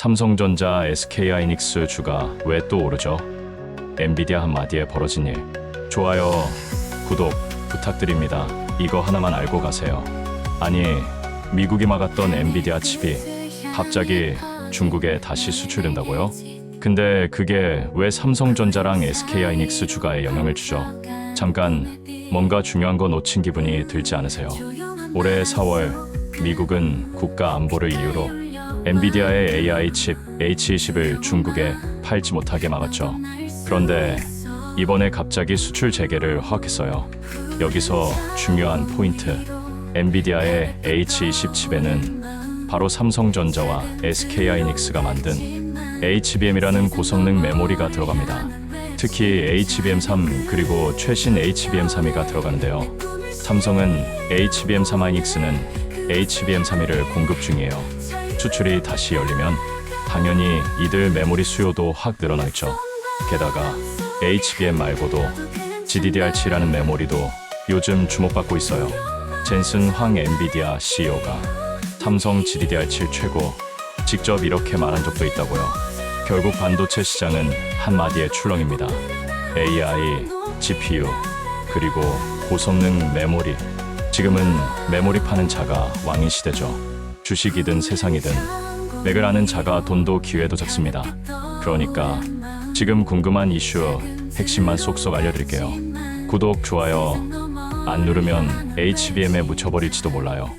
삼성전자, SK하이닉스 주가 왜 또 오르죠? 엔비디아 한마디에 벌어진 일. 좋아요, 구독 부탁드립니다. 이거 하나만 알고 가세요. 아니, 미국이 막았던 엔비디아 칩이 갑자기 중국에 다시 수출된다고요? 근데 그게 왜 삼성전자랑 SK하이닉스 주가에 영향을 주죠? 잠깐 뭔가 중요한 거 놓친 기분이 들지 않으세요? 올해 4월 미국은 국가 안보를 이유로 엔비디아의 AI 칩 H20을 중국에 팔지 못하게 막았죠. 그런데 이번에 갑자기 수출 재개를 허락했어요. 여기서 중요한 포인트. 엔비디아의 H20 칩에는 바로 삼성전자와 SK하이닉스가 만든 HBM이라는 고성능 메모리가 들어갑니다. 특히 HBM3 그리고 최신 HBM32가 들어가는데요. 삼성은 HBM3 하이닉스는 HBM32를 공급 중이에요. 수출이 다시 열리면 당연히 이들 메모리 수요도 확 늘어나겠죠. 게다가 HBM 말고도 GDDR7라는 메모리도 요즘 주목받고 있어요. 젠슨 황 엔비디아 CEO가 삼성 GDDR7 최고 직접 이렇게 말한 적도 있다고요. 결국 반도체 시장은 한마디의 출렁입니다. AI, GPU, 그리고 고성능 메모리. 지금은 메모리 파는 자가 왕인 시대죠. 주식이든 세상이든 맥을 아는 자가 돈도 기회도 적습니다. 그러니까 지금 궁금한 이슈 핵심만 쏙쏙 알려드릴게요. 구독, 좋아요 안 누르면 HBM에 묻혀버릴지도 몰라요.